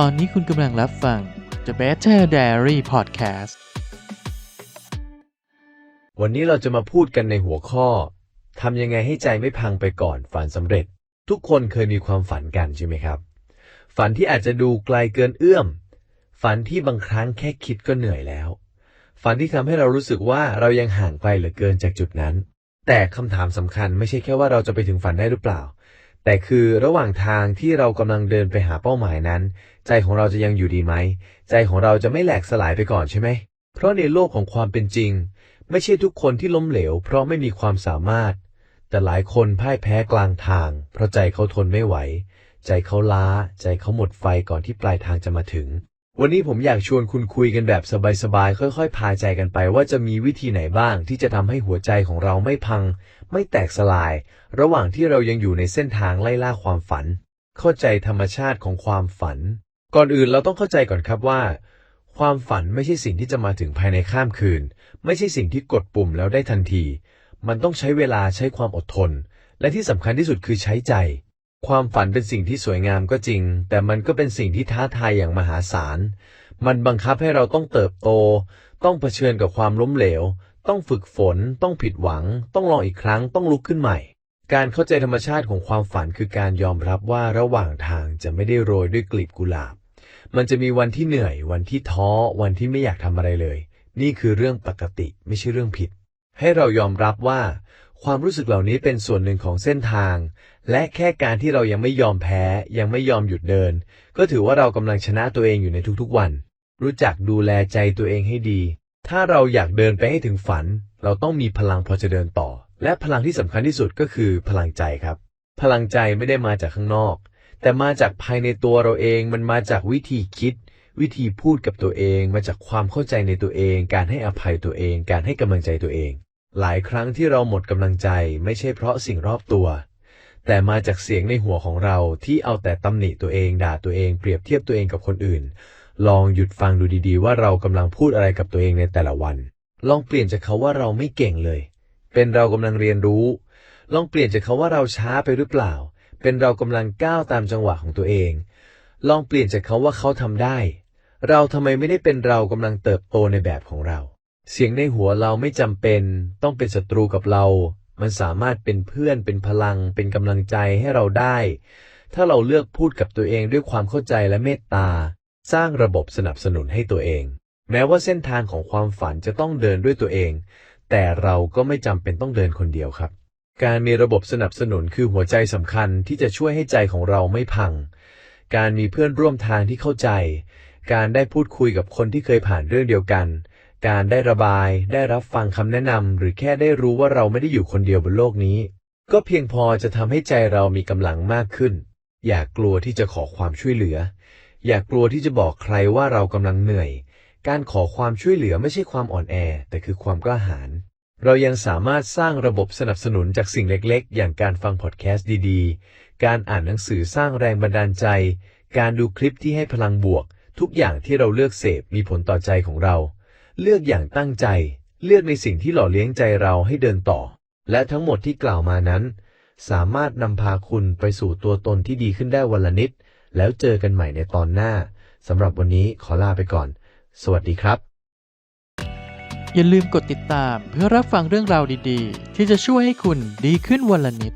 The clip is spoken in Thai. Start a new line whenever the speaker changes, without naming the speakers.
ตอนนี้คุณกำลังรับฟัง The Better Diary Podcast
วันนี้เราจะมาพูดกันในหัวข้อทำยังไงให้ใจไม่พังไปก่อนฝันสำเร็จ ทุกคนเคยมีความฝันกันใช่ไหมครับ ฝันที่อาจจะดูไกลเกินเอื้อม ฝันที่บางครั้งแค่คิดก็เหนื่อยแล้ว ฝันที่ทำให้เรารู้สึกว่าเรายังห่างไกลเหลือเกินจากจุดนั้น แต่คำถามสำคัญไม่ใช่แค่ว่าเราจะไปถึงฝันได้หรือเปล่า แต่คือระหว่างทางที่เรากำลังเดินไปหาเป้าหมายนั้น ใจของเราจะยังอยู่ดีไหม ใจของเราจะไม่แหลกสลายไปก่อนใช่ไหม เพราะในโลกของความเป็นจริง ไม่ใช่ทุกคนที่ล้มเหลว เพราะไม่มีความสามารถ แต่หลายคนพ่ายแพ้กลางทาง เพราะใจเขาทนไม่ไหว ใจเขาล้า ใจเขาหมดไฟก่อนที่ปลายทางจะมาถึง วันนี้ผมอยากชวนคุณคุยกันแบบสบายๆ ค่อยๆ พาใจกันไปว่าจะมีวิธีไหนบ้างที่จะทำให้หัวใจของเราไม่พัง ไม่แตกสลาย ระหว่างที่เรายังอยู่ในเส้นทางไล่ล่าความฝัน เข้าใจธรรมชาติของความฝัน ก่อนอื่นเราต้องเข้าใจก่อนครับว่า ความฝันไม่ใช่สิ่งที่จะมาถึงภายในข้ามคืน ไม่ใช่สิ่งที่กดปุ่มแล้วได้ทันที มันต้องใช้เวลาใช้ความอดทน และที่สำคัญที่สุดคือใช้ใจ ความฝันเป็นสิ่งที่สวยงามก็จริง แต่มันก็เป็นสิ่งที่ท้าทายอย่างมหาศาล มันบังคับให้เราต้องเติบโต ต้องเผชิญกับความล้มเหลว ต้องฝึกฝน ต้องผิดหวัง ต้องลองอีกครั้ง ต้องลุกขึ้นใหม่ การเข้าใจธรรมชาติของความฝันคือการยอมรับว่าระหว่างทางจะไม่ได้โรยด้วยกลีบกุหลาบ มันจะมีวันที่เหนื่อย วันที่ท้อ วันที่ไม่อยากทำอะไรเลย นี่คือเรื่องปกติ ไม่ใช่เรื่องผิด ให้เรายอมรับว่า ความรู้สึกเหล่านี้เป็นส่วนหนึ่งของเส้นทาง และแค่การที่เรายังไม่ยอมแพ้ ยังไม่ยอมหยุดเดิน ก็ถือว่าเรากำลังชนะตัวเองอยู่ในทุกๆวัน รู้จักดูแลใจตัวเองให้ดี ถ้าเราอยากเดินไปให้ถึงฝัน เราต้องมีพลังพอจะเดินต่อ และพลังที่สำคัญที่สุดก็คือพลังใจครับ พลังใจไม่ได้มาจากข้างนอก แต่มาจากภายในตัวเราเอง มันมาจากวิธีคิด วิธีพูดกับตัวเอง มาจากความเข้าใจในตัวเอง การให้อภัยตัวเอง การให้กำลังใจตัวเอง หลายครั้งที่เราหมดกำลังใจไม่ใช่เพราะสิ่งรอบตัว แต่มาจากเสียงในหัวของเราที่เอาแต่ตำหนิตัวเองด่าตัวเองเปรียบเทียบตัวเองกับคนอื่น ลองหยุดฟังดูดีๆ ว่าเรากำลังพูดอะไรกับตัวเองในแต่ละวัน ลองเปลี่ยนจากเขาว่าเราไม่เก่งเลย เป็นเรากำลังเรียนรู้ ลองเปลี่ยนจากเขาว่าเราช้าไปหรือเปล่า เป็นเรากำลังก้าวตามจังหวะของตัวเอง ลองเปลี่ยนจากเขาว่าเขาทำได้ เราทำไมไม่ได้เป็นเรากำลังเติบโตในแบบของเรา เสียงในหัวเราไม่จำเป็นต้องเป็นศัตรูกับเรา มันสามารถเป็นเพื่อนเป็นพลัง เป็นกำลังใจให้เราได้ ถ้าเราเลือกพูดกับตัวเองด้วยความเข้าใจและเมตตา สร้างระบบสนับสนุนให้ตัวเอง แม้ว่าเส้นทางของความฝันจะต้องเดินด้วยตัวเอง แต่เราก็ไม่จำเป็นต้องเดินคนเดียวครับ การมีระบบสนับสนุนคือหัวใจสำคัญที่จะช่วยให้ใจของเราไม่พัง การมีเพื่อนร่วมทางที่เข้าใจ การได้พูดคุยกับคนที่เคยผ่านเรื่องเดียวกัน การได้ระบาย ได้รับฟังคำแนะนำ หรือแค่ได้รู้ว่าเราไม่ได้อยู่คนเดียวบนโลกนี้ ก็เพียงพอจะทำให้ใจเรามีกำลังมากขึ้น อย่ากกลัวที่จะขอความช่วยเหลือ อย่ากกลัวที่จะบอกใครว่าเรากำลังเหนื่อย การขอความช่วยเหลือไม่ใช่ความอ่อนแอ แต่คือความกล้าหาญเรายังสามารถสร้างระบบสนับสนุนจากสิ่งเล็กๆ อย่างการฟังพอดแคสต์ดีๆ การอ่านหนังสือสร้างแรงบันดาลใจ การดูคลิปที่ให้พลังบวก ทุกอย่างที่เราเลือกเสพมีผลต่อใจของเรา เลือกอย่างตั้งใจ เลือกในสิ่งที่หล่อเลี้ยงใจเราให้เดินต่อ และทั้งหมดที่กล่าวมานั้น สามารถนำพาคุณไปสู่ตัวตนที่ดีขึ้นได้วันละนิด แล้วเจอกันใหม่ในตอนหน้าสำหรับวันนี้ขอลาไปก่อน สวัสดีครับ
อย่าลืมกดติดตามเพื่อรับฟังเรื่องราวดีๆ ที่จะช่วยให้คุณดีขึ้นวันละนิด